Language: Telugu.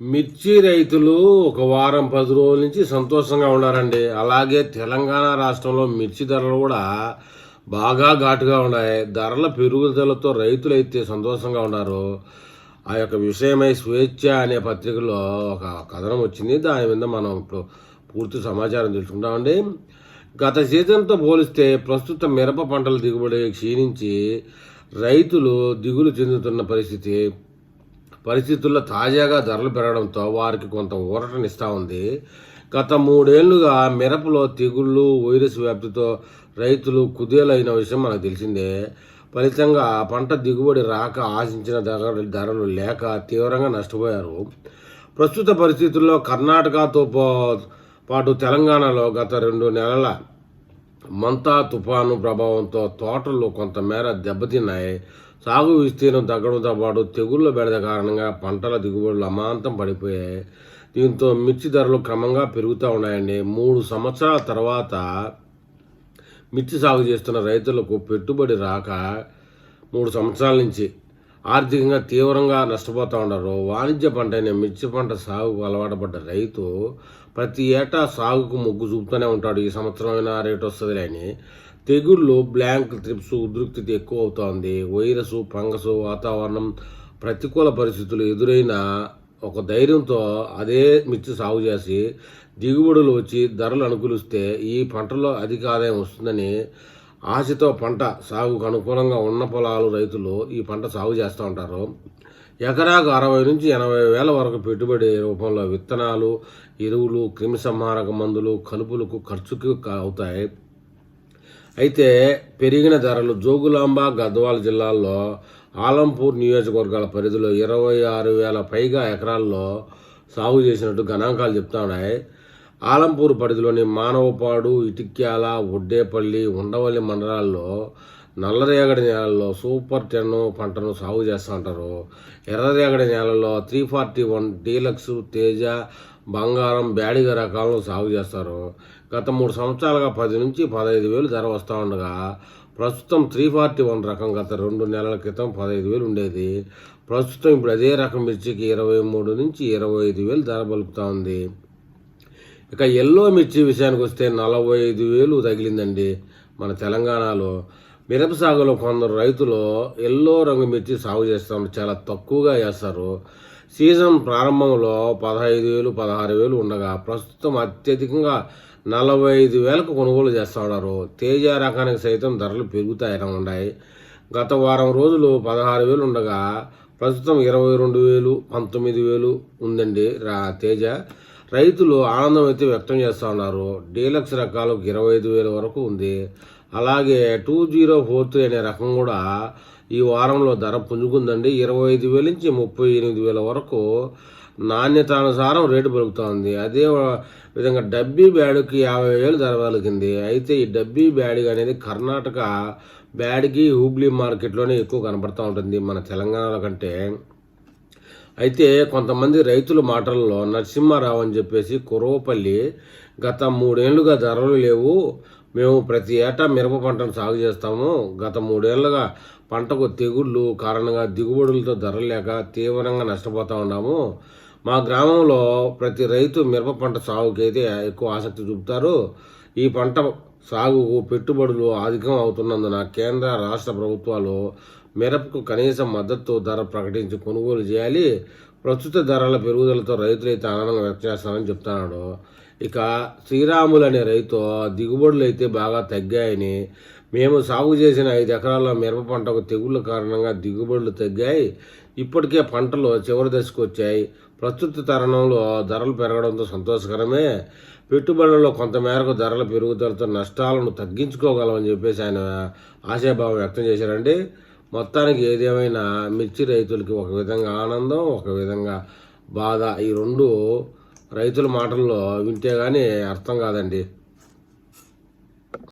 మిర్చి రైతులు ఒక వారం పది రోజుల నుంచి సంతోషంగా ఉన్నారండి. అలాగే తెలంగాణ రాష్ట్రంలో మిర్చి ధరలు కూడా బాగా ఘాటుగా ఉన్నాయి. ధరల పెరుగుదలతో రైతులు అయితే సంతోషంగా ఉన్నారు. ఆ యొక్క విషయమై స్వేచ్ఛ అనే పత్రికలో ఒక కథనం వచ్చింది. దాని మీద మనం ఇప్పుడు పూర్తి సమాచారం తెలుసుకుంటామండి. గత సీజన్తో పోలిస్తే ప్రస్తుత మిరప పంటల దిగుబడి క్షీణించి రైతులు దిగులు చెందుతున్న పరిస్థితి పరిస్థితుల్లో తాజాగా ధరలు పెరగడంతో వారికి కొంత ఊరటనిస్తూ ఉంది. గత మూడేళ్ళుగా మిరపలో తెగుళ్ళు వైరస్ వ్యాప్తితో రైతులు కుదేలైన విషయం మనకు తెలిసిందే. ఫలితంగా పంట దిగుబడి రాక ఆశించిన ధర ధరలు లేక తీవ్రంగా నష్టపోయారు. ప్రస్తుత పరిస్థితుల్లో కర్ణాటకతో పాటు తెలంగాణలో గత రెండు నెలల మంతా తుఫాను ప్రభావంతో తోటలు కొంతమేర దెబ్బతిన్నాయి. సాగు విస్తీర్ణం తగ్గడంతో పాటు తెగుళ్ళ బెడద కారణంగా పంటల దిగుబడులు అమాంతం పడిపోయాయి. దీంతో మిర్చి ధరలు క్రమంగా పెరుగుతూ ఉన్నాయండి. మూడు సంవత్సరాల తర్వాత మిర్చి సాగు చేస్తున్న రైతులకు పెట్టుబడి రాక మూడు సంవత్సరాల నుంచి ఆర్థికంగా తీవ్రంగా నష్టపోతూ ఉన్నారు. వాణిజ్య పంట అయిన మిర్చి పంట సాగుకు అలవాటు పడ్డ రైతు ప్రతి ఏటా సాగుకు మొగ్గు చూపుతూనే ఉంటాడు. ఈ సంవత్సరమైనా రేటు వస్తుందిలే అని తెగుళ్ళు బ్లాంక్ త్రిప్స్ ఉద్రిక్తి ఎక్కువ అవుతోంది వైరస్ ఫంగస్ వాతావరణం ప్రతికూల పరిస్థితులు ఎదురైన ఒక ధైర్యంతో అదే మిర్చి సాగు చేసి దిగుబడులు వచ్చి ధరలు అనుకూలిస్తే ఈ పంటలో అధిక ఆదాయం వస్తుందని ఆశతో పంట సాగుకు అనుకూలంగా ఉన్న పొలాలు రైతులు ఈ పంట సాగు చేస్తూ ఉంటారు. ఎకరాకు అరవై నుంచి ఎనభై వేల వరకు పెట్టుబడి రూపంలో విత్తనాలు ఎరువులు క్రిమిసంహారక మందులు కలుపులకు ఖర్చుకు అవుతాయి. అయితే పెరిగిన ధరలు జోగులాంబ గద్వాల జిల్లాల్లో ఆలంపూర్ నియోజకవర్గాల పరిధిలో ఇరవై ఆరు వేల పైగా ఎకరాల్లో సాగు చేసినట్టు గణాంకాలు చెప్తా ఉన్నాయి. ఆలంపూర్ పరిధిలోని మానవపాడు ఇటిక్యాల ఒడ్డేపల్లి ఉండవల్లి మండలాల్లో నల్లరేగడి నేలల్లో సూపర్ టెన్ పంటను సాగు చేస్తూ ఉంటారు. ఎర్రరేగడి నేలల్లో three forty one deluxe Teja బంగారం బ్యాడిగ రకాలను సాగు చేస్తారు. గత మూడు సంవత్సరాలుగా పది నుంచి పదహైదు వేలు ధర వస్తూ ఉండగా ప్రస్తుతం త్రీ ఫార్టీ వన్ రకం గత రెండు నెలల క్రితం పదహైదు వేలు ఉండేది. ప్రస్తుతం ఇప్పుడు అదే రకం మిర్చికి ఇరవై మూడు నుంచి ఇరవై ఐదు వేలు ధర పలుకుతూ ఉంది. ఇక ఎల్లో మిర్చి విషయానికి వస్తే నలభై ఐదు వేలు తగిలిందండి మన తెలంగాణలో. మిరప సాగులో కొందరు రైతులు ఎల్లో రంగు మిర్చి సాగు చేస్తారు చాలా తక్కువగా వేస్తారు. సీజన్ ప్రారంభంలో పదహైదు వేలు పదహారు వేలు ఉండగా ప్రస్తుతం అత్యధికంగా నలభై ఐదు వేలకు కొనుగోలు చేస్తూ ఉన్నారు. తేజ రకానికి సైతం ధరలు పెరుగుతాయని ఉన్నాయి. గత వారం రోజులు పదహారు వేలు ఉండగా ప్రస్తుతం ఇరవై రెండు వేలు పంతొమ్మిది వేలు ఉందండి రా తేజ. రైతులు ఆనందం అయితే వ్యక్తం చేస్తూ ఉన్నారు. డీలక్స్ రకాలకు ఇరవై ఐదు వేల వరకు ఉంది. అలాగే టూ జీరో ఫోర్ త్రీ అనే రకం కూడా ఈ వారంలో ధర పుంజుకుందండి. ఇరవై ఐదు వేల నుంచి ముప్పై ఎనిమిది వేల వరకు నాణ్యతానుసారం రేటు పెరుగుతోంది. అదే విధంగా డబ్బీ బ్యాడుకి యాభై వేలు ధర పలికింది. అయితే ఈ డబ్బీ బ్యాడ్ అనేది కర్ణాటక బ్యాడ్కి హూబ్లీ మార్కెట్లోనే ఎక్కువ కనపడుతూ ఉంటుంది మన తెలంగాణలో కంటే. అయితే కొంతమంది రైతుల మాటల్లో నరసింహారావు అని చెప్పేసి కురవపల్లి గత మూడేళ్ళుగా ధరలు లేవు. మేము ప్రతి ఏటా మిరప పంటను సాగు చేస్తాము. గత మూడేళ్ళుగా పంటకు తెగుళ్ళు కారణంగా దిగుబడులతో ధరలు లేక తీవ్రంగా నష్టపోతూ ఉన్నాము. మా గ్రామంలో ప్రతి రైతు మిరప పంట సాగుకైతే ఎక్కువ ఆసక్తి చూపుతారు. ఈ పంట సాగుకు పెట్టుబడులు అధికం అవుతున్నందున కేంద్ర రాష్ట్ర ప్రభుత్వాలు మిరపకు కనీస మద్దతు ధర ప్రకటించి కొనుగోలు చేయాలి. ప్రస్తుత ధరల పెరుగుదలతో రైతులైతే ఆనందంగా వ్యక్తం చేస్తారని చెప్తున్నాడు. ఇక శ్రీరాములు అనే రైతు దిగుబడులు అయితే బాగా తగ్గాయని మేము సాగు చేసిన ఐదు ఎకరాల మిరప పంటకు తెగుళ్ళ కారణంగా దిగుబడులు తగ్గాయి. ఇప్పటికే పంటలు చివరి దశకు వచ్చాయి. ప్రస్తుత తరుణంలో ధరలు పెరగడంతో సంతోషకరమే. పెట్టుబడులలో కొంతమేరకు ధరల పెరుగుదలతో నష్టాలను తగ్గించుకోగలమని చెప్పేసి ఆయన ఆశాభావం వ్యక్తం చేశారండి. మొత్తానికి ఏదేమైనా మిర్చి రైతులకి ఒక విధంగా ఆనందం ఒక విధంగా బాధ ఈ రెండు రైతుల మాటల్లో వింటే కానీ అర్థం కాదండి.